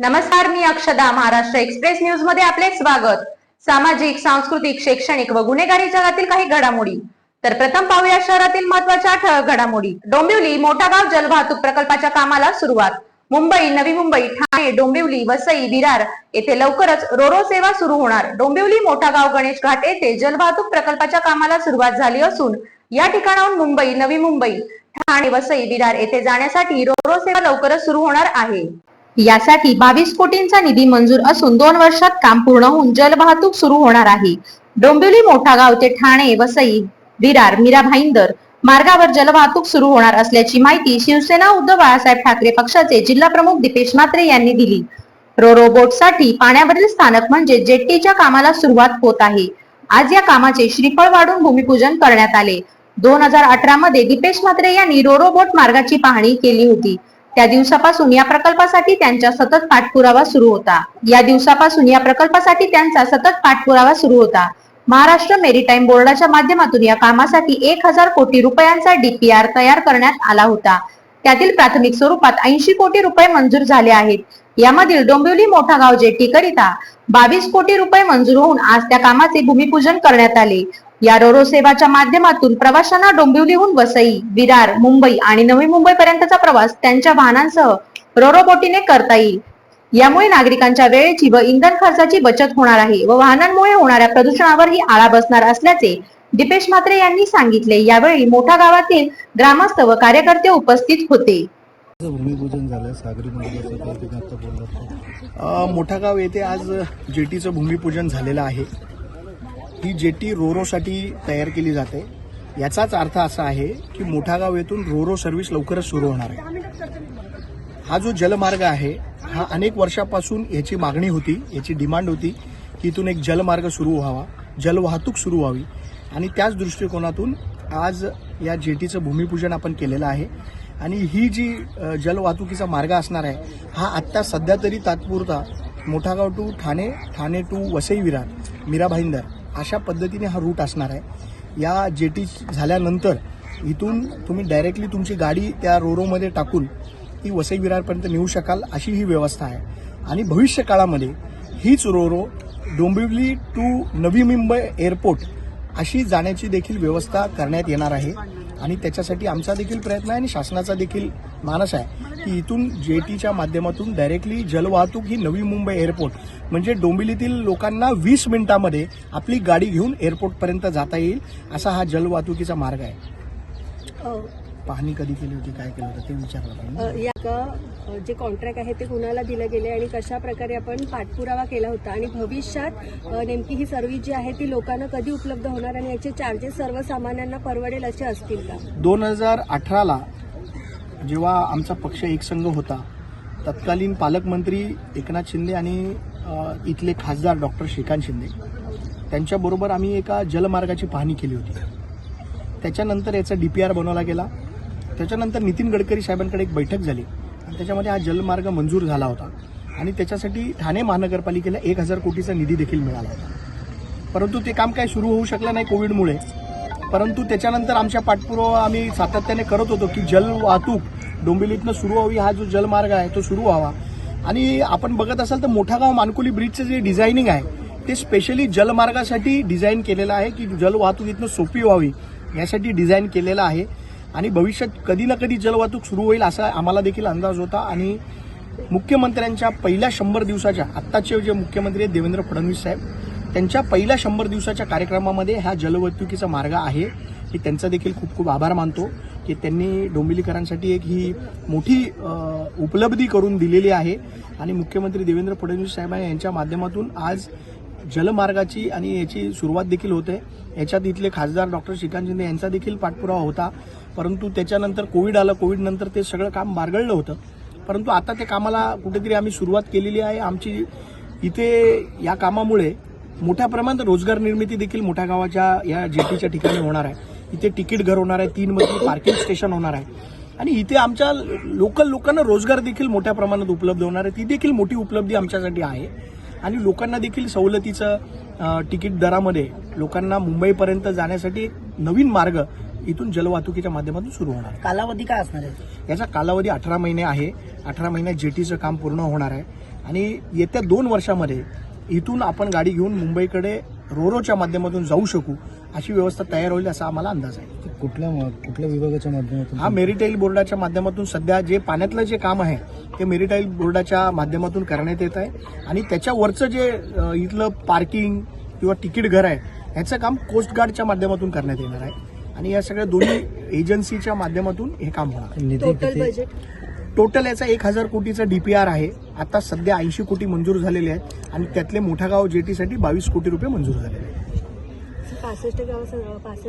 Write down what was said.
नमस्कार मी अक्षदा महाराष्ट्र एक्सप्रेस न्यूजमध्ये आपले स्वागत. सामाजिक सांस्कृतिक शैक्षणिक व गुन्हेगारी जगातील काही घडामोडी. तर प्रथम पाहूया शहरातील महत्त्वाच्या ठळक घडामोडी. डोंबिवली मोठा गाव जलवाहतूक प्रकल्पाच्या कामाला सुरुवात. मुंबई नवी मुंबई ठाणे डोंबिवली वसई विरार येथे लवकरच रोरो सेवा सुरू होणार. डोंबिवली मोठा गाव गणेश घाट येथे जलवाहतूक प्रकल्पाच्या कामाला सुरुवात झाली असून या ठिकाणाहून मुंबई नवी मुंबई ठाणे वसई विरार येथे जाण्यासाठी रोरो सेवा लवकरच सुरू होणार आहे. यासाठी बावीस कोटींचा निधी मंजूर असून दोन वर्षात काम पूर्ण होऊन जलवाहतूक सुरू होणार आहे. डोंबिवली मोठा गाव ते ठाणे वसई विरार मीरा भाईंदर मार्गावर जलवाहतूक सुरू होणार असल्याची माहिती शिवसेना उद्धव बाळासाहेब ठाकरे पक्षाचे जिल्हा प्रमुख दीपेश म्हात्रे यांनी दिली. रोरो बोटसाठी पाण्यावरील स्थानक म्हणजे जेट्टीच्या कामाला सुरुवात होत आहे. आज या कामाचे श्रीफळ वाढून भूमिपूजन करण्यात आले. दोन हजार अठरा मध्ये दीपेश म्हात्रे यांनी रोरो बोट मार्गाची पाहणी केली होती. त्या दिवसापासून या प्रकल्पासाठी त्यांचा सतत पाठपुरावा सुरू होता. या दिवसापासून या प्रकल्पासाठी त्यांचा सतत पाठपुरावा सुरू होता. महाराष्ट्र मेरीटाईम बोर्डाच्या माध्यमातून या कामासाठी एक हजार कोटी रुपयांचा डीपीआर तयार करण्यात आला होता. त्यातील प्राथमिक स्वरूपात ऐंशी कोटी रुपये मंजूर झाले आहेत. यामधील डोंबिवली मोठा गाव जेटी करिता बावीस कोटी रुपये मंजूर होऊन आज त्या कामाचे भूमिपूजन करण्यात आले. या रोरो सेवाच्या माध्यमातून प्रवाशांना डोंबिवलीहून वसई विरार मुंबई आणि नवी मुंबई पर्यंतचा प्रवास त्यांच्या वाहनांसह रोरो बोटीने करता येईल. यामुळे नागरिकांच्या वेळेची व इंधन खर्चाची बचत होणार आहे व वाहनांमुळे होणाऱ्या प्रदूषणावरही आळा बसणार असल्याचे दीपेश म्हात्रे यांनी सांगितले. यावेळी मोठा गावातील ग्रामस्थ व कार्यकर्ते उपस्थित होते. भूमिपूजन झालं सागरी मोठा गाव येथे आज जेटीचं भूमिपूजन झालेलं आहे. ही जेटी रोरोसाठी तयार केली जाते. याचाच अर्थ असा आहे की मोठागाव येथून रोरो सर्व्हिस लवकरच सुरू होणार आहे. हा जो जलमार्ग आहे हा अनेक वर्षापासून याची मागणी होती याची डिमांड होती की इथून एक जलमार्ग सुरू व्हावा जलवाहतूक सुरू व्हावी. आणि त्याच दृष्टिकोनातून आज या जेटीचं भूमिपूजन आपण केलेलं आहे. आणि ही जी जलवाहतुकीचा मार्ग असणार आहे हा आत्ता सध्या तरी तात्पुरता मोठागाव टू ठाणे ठाणे टू वसई विरार मीरा भाईंदर अशा पद्धतीने हा रूट असणार आहे. या जेटी झाल्यानंतर इथून तुम्ही डायरेक्टली तुमची गाडी त्या रोरोमध्ये टाकून ती वसई विरारपर्यंत नेऊ शकाल अशी ही व्यवस्था आहे. आणि भविष्य काळामध्ये हीच Ro-Ro Dombivli to Navi Mumbai airport अशी जाण्याची देखील व्यवस्था करण्यात येणार आहे. आणि त्याच्यासाठी आमचा देखील प्रयत्न आहे आणि शासनाचा देखील मानस आहे की इथून जेटीच्या माध्यमातून डायरेक्टली जलवाहतूक ही नवी मुंबई एअरपोर्ट म्हणजे डोंबिवलीतील लोकांना वीस मिनिटांमध्ये आपली गाडी घेऊन एअरपोर्टपर्यंत जाता येईल असा हा जलवाहतुकीचा मार्ग आहे. पाहणी कधी केली होती काय केलं होतं ते विचारलं या का- जे कॉन्ट्रॅक्ट आहे ते कुणाला दिलं गेले आणि कशा प्रकारे आपण पाठपुरावा केला होता आणि भविष्यात नेमकी ही सर्व्हिस जी आहे ती लोकांना कधी उपलब्ध होणार आणि याचे चार्जेस सर्वसामान्यांना परवडेल असे असतील का? दोन हजार अठराला जेव्हा आमचा पक्ष एकसंघ होता तत्कालीन पालकमंत्री एकनाथ शिंदे आणि इथले खासदार डॉक्टर श्रीकांत शिंदे त्यांच्याबरोबर आम्ही एका जलमार्गाची पाहणी केली होती. त्याच्यानंतर याचा डी पी आर बनवला गेला. त्याच्यानंतर नितीन गडकरी साहेबांकडे एक बैठक झाली. आणि त्याच्यामध्ये हा जलमार्ग मंजूर झाला होता. आणि त्याच्यासाठी ठाणे महानगरपालिकेला एक हजार कोटीचा निधी देखील मिळाला होता. परंतु ते काम काय सुरू होऊ शकलं नाही कोविडमुळे. परंतु त्याच्यानंतर आमच्या पाठपुरावा आम्ही सातत्याने करत होतो की जल वाहतूक डोंबिवलीतनं सुरू व्हावी हा जो जलमार्ग आहे तो सुरू व्हावा. आणि आपण बघत असाल तर मोठा गाव मानकुली ब्रिजचं जे डिझायनिंग आहे ते स्पेशली जलमार्गासाठी डिझाईन केलेलं आहे की जल वाहतूक इथनं सोपी व्हावी यासाठी डिझाईन केलेलं आहे. आणि भविष्यात कधी ना कधी जलवाहतूक सुरू होईल असा आम्हाला देखील अंदाज होता. आणि मुख्यमंत्र्यांच्या पहिल्या शंभर दिवसाच्या आत्ताचे जे मुख्यमंत्री आहेत देवेंद्र फडणवीस साहेब त्यांच्या पहिल्या शंभर दिवसाच्या कार्यक्रमामध्ये हा जलवाहतुकीचा मार्ग आहे की त्यांचा देखील खूप खूप आभार मानतो. की त्यांनी डोंबिवलीकरांसाठी एक ही मोठी उपलब्धी करून दिलेली आहे. आणि मुख्यमंत्री देवेंद्र फडणवीस साहेब यांच्या माध्यमातून आज जलमार्गाची आणि याची सुरुवात देखील होते. याच्यात इथले खासदार डॉक्टर श्रीकांत शिंदे यांचा देखील पाठपुरावा होता. परंतु त्याच्यानंतर कोविड आलं. कोविडनंतर ते सगळं काम बारगळलं होतं. परंतु आता त्या कामाला कुठेतरी आम्ही सुरुवात केलेली आहे. आमची इथे या कामामुळे मोठ्या प्रमाणात रोजगार निर्मिती देखील मोठ्या गावाच्या या जेटीच्या ठिकाणी होणार आहे. इथे तिकीट घर होणार आहे. तीन मधली पार्किंग स्टेशन होणार आहे. आणि इथे आमच्या लोकल लोकांना रोजगार देखील मोठ्या प्रमाणात उपलब्ध होणार आहे. ती देखील मोठी उपलब्धी आमच्यासाठी आहे. आणि लोकांना देखील सवलतीचं तिकीट दरामध्ये लोकांना मुंबईपर्यंत जाण्यासाठी एक नवीन मार्ग इथून जलवाहतुकीच्या माध्यमातून सुरू होणार. आहे. कालावधी काय असणार आहे? याचा कालावधी अठरा महिने आहे. अठरा महिन्यात जेटीचं काम पूर्ण होणार आहे. आणि येत्या दोन वर्षामध्ये इथून आपण गाडी घेऊन मुंबईकडे रोरोच्या माध्यमातून जाऊ शकू अशी व्यवस्था तयार होईल असा आम्हाला अंदाज आहे. कुठल्या कुठल्या विभागाच्या माध्यमातून हा मेरिटाईल बोर्डाच्या माध्यमातून सध्या जे पाण्यातलं जे काम आहे ते मेरिटाईल बोर्डाच्या माध्यमातून करण्यात येत आहे. आणि त्याच्यावरचं जे अ, इथलं पार्किंग किंवा तिकीट घर आहे ह्याचं काम कोस्ट गार्डच्या माध्यमातून करण्यात येणार आहे. आणि या सगळ्या दोन्ही एजन्सीच्या माध्यमातून हे काम होणार निधी टोटल किती? बजेट टोटल याचा एक हजार कोटीचा डीपीआर आहे. आता सध्या ऐंशी कोटी मंजूर झालेले आहेत आणि त्यातले मोठा गाव जेटीसाठी बावीस कोटी रुपये मंजूर झालेले आहेत. पासष्ट गाव पासष्ट